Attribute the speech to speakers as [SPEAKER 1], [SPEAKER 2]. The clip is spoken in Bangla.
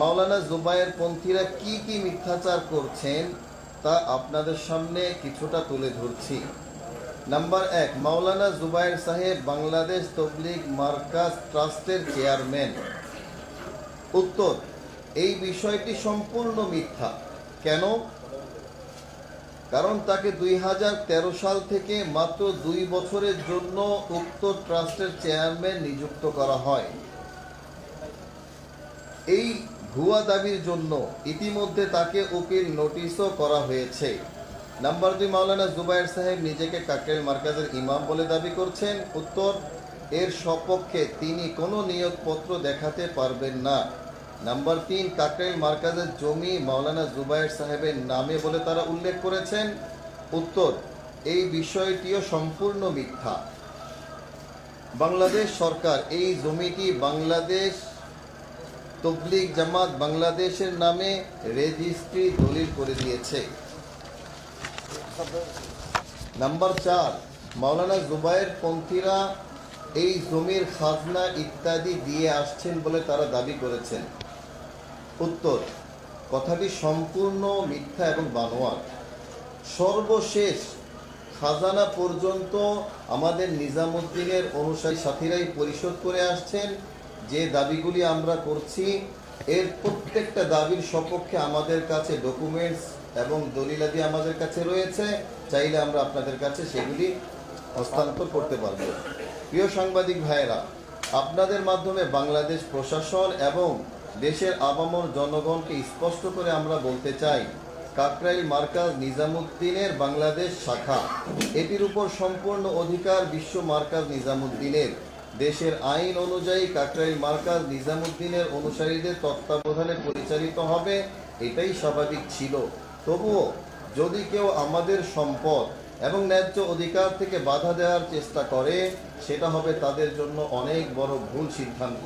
[SPEAKER 1] মাওলানা জুবায়ের পন্থীরা কি কি মিথ্যাচার করছেন তা আপনাদের সামনে কিছুটা তুলে ধরছি। নাম্বার এক, মাওলানা জুবায়ের সাহেব বাংলাদেশ তবলিগ মার্কাজ ট্রাস্টের চেয়ারম্যান। উত্তর, এই বিষয়টি সম্পূর্ণ মিথ্যা। কেন? কারণ তাকে দুই হাজার তেরো সাল থেকে মাত্র দুই বছরের জন্য উক্ত ট্রাস্টের চেয়ারম্যান নিযুক্ত করা হয়। এই ভুয়া দাবির জন্য ইতিমধ্যে তাকে উকিল নোটিশও করা হয়েছে। নাম্বার দুই মাওলানা জুবাইর সাহেব নিজেকে কাকরাইল মার্কাজের ইমাম বলে দাবি করছেন। উত্তর, এর সপক্ষে তিনি কোনো নিয়োগপত্র দেখাতে পারবেন না। নাম্বার তিন কাকরাইল মার্কাজের জমি মাওলানা জুবাইর সাহেবের নামে বলে তারা উল্লেখ করেছেন। উত্তর, এই বিষয়টিও সম্পূর্ণ মিথ্যা। বাংলাদেশ সরকার এই জমিটি বাংলাদেশ তবলিগ জামাত বাংলাদেশের নামে রেজিস্ট্রি দলিল করে দিয়েছে। নাম্বার চার, মাওলানা জুবাইর পন্থীরা এই জমির খাজনা ইত্যাদি দিয়ে আসছেন বলে তারা দাবি করেছেন। উত্তর, কথাটি সম্পূর্ণ মিথ্যা এবং বানোয়ার সর্বশেষ খাজানা পর্যন্ত আমাদের নিজামুদ্দিনের অনুসারী সাথীরাই পরিশোধ করে আসছেন। যে দাবিগুলি আমরা করছি, এর প্রত্যেকটা দাবির সপক্ষে আমাদের কাছে ডকুমেন্টস এবং দলিলাদি আমাদের কাছে রয়েছে। চাইলে আমরা আপনাদের কাছে সেগুলি হস্তান্তর করতে পারব। প্রিয় সাংবাদিক ভাইয়েরা, আপনাদের মাধ্যমে বাংলাদেশ প্রশাসন এবং দেশের আবামর জনগণকে স্পষ্ট করে আমরা বলতে চাই, কাকরাইল মার্কাজ নিজামুদ্দিনের বাংলাদেশ শাখা, এটির উপর সম্পূর্ণ অধিকার বিশ্ব মার্কাজ নিজামুদ্দিনের। দেশের আইন অনুযায়ী কাকরাইল মার্কাজ নিজামুদ্দিনের অনুসারীদের তত্ত্বাবধানে পরিচালিত হবে, এটাই স্বাভাবিক ছিল। তবুও যদি কেউ আমাদের সম্পদ এবং ন্যায্য অধিকার থেকে বাধা দেওয়ার চেষ্টা করে, সেটা হবে তাদের জন্য অনেক বড় ভুল সিদ্ধান্ত।